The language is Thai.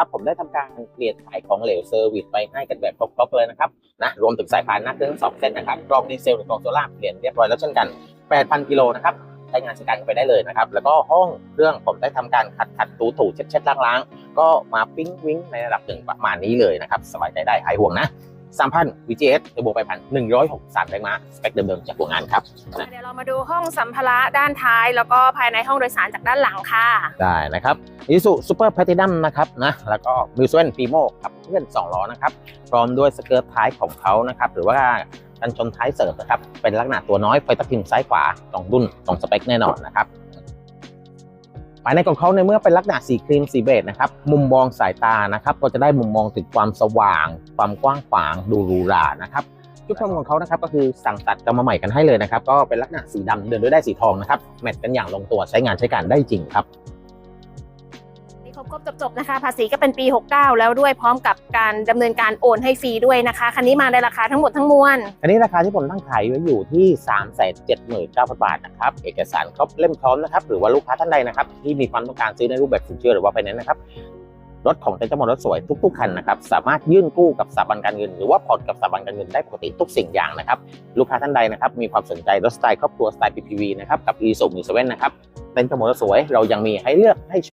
นะครับผมได้ทำการเปลี่ยนสายของเหลวเซอร์วิสไปให้กันแบบครบๆเลยนะครับนะรวมถึงสายพานหน้าเครื่องสองเส้นนะครับกรองดีเซลหรือกรองโซล่าเปลี่ยนเรียบร้อยแล้วเช่นกัน 8,000กิโลนะครับใช้งานใช้การกันไปได้เลยนะครับ แล้วก็ห้องเครื่องผมได้ทำการขัดขัดถูถูเช็ดเช็ดล้างล้างก็มาปิ้งวิ้งในระดับหนึ่งประมาณนี้เลยนะครับสบายใจได้หายห่วงนะ 3,000 VGS เทอร์โบไปพัน163แรงม้าสเปคเดิมๆจากโรงงานครับเดี๋ยวเรามาดูห้องสัมภาระด้านท้าย แล้วก็ภายในห้องโดยสารจากด้านหลังค่ะ ได้นะครับอิสุซูเปอร์แพลตินัมนะครับนะแล้วก็มิวเซนฟีโมขับเคลื่อน2ล้อนะครับพร้อมด้วยสเกิร์ตท้ายของเขานะครับหรือว่ากันชนท้ายเสริมนะครับเป็นลักษณะตัวน้อยไฟตะพิมพ์ซ้ายขวาตรงรุ่นตรงสเปคแน่นอนนะครับ ภายในของเขาในเมื่อเป็นลักษณะสีครีมสีเบจนะครับมุมมองสายตานะครับก็จะได้มุมมองถึงความสว่าง ความกว้างขวางดูหรูหรานะครับชุดทำของเขานะครับก็คือสั่งตัดกันมาใหม่กันให้เลยนะครับก็เป็นลักษณะสีดำเดินด้วยได้สีทองนะครับแมทกันอย่างลงตัวใช้งานใช้การได้จริงครับ นี่ครบครบจบๆนะคะ ภาษีก็เป็นปี 69 แล้วด้วยพร้อมกับการดำเนินการโอนให้ฟรีด้วยนะคะ คันนี้มาในราคาทั้งหมดทั้งมวล อันนี้ราคาที่ผมตั้งขายไว้อยู่ที่ 3 7 9 0 0 0 บาทนะครับ เอกสารครบเล่มพร้อมนะครับ หรือว่าลูกค้าท่านใดนะครับ ที่มีความต้องการซื้อในรูปแบบสินเชื่อหรือว่าไปนั้นนะครับ รถของเต็นท์จำนรถสวยทุกๆคันนะครับ สามารถยื่นกู้กับสถาบันการเงิน หรือว่าผ่อนกับสถาบันการเงินได้ปกติทุกสิ่งอย่างนะครับ ลูกค้าท่านใดนะครับมีความสนใจรถสไตล์ครอบครัวสไตล์ PPV นะครับกับ e s o m 1 7นะครับเต็นท์จำนรถสวยเรายังมีให้เลือกให้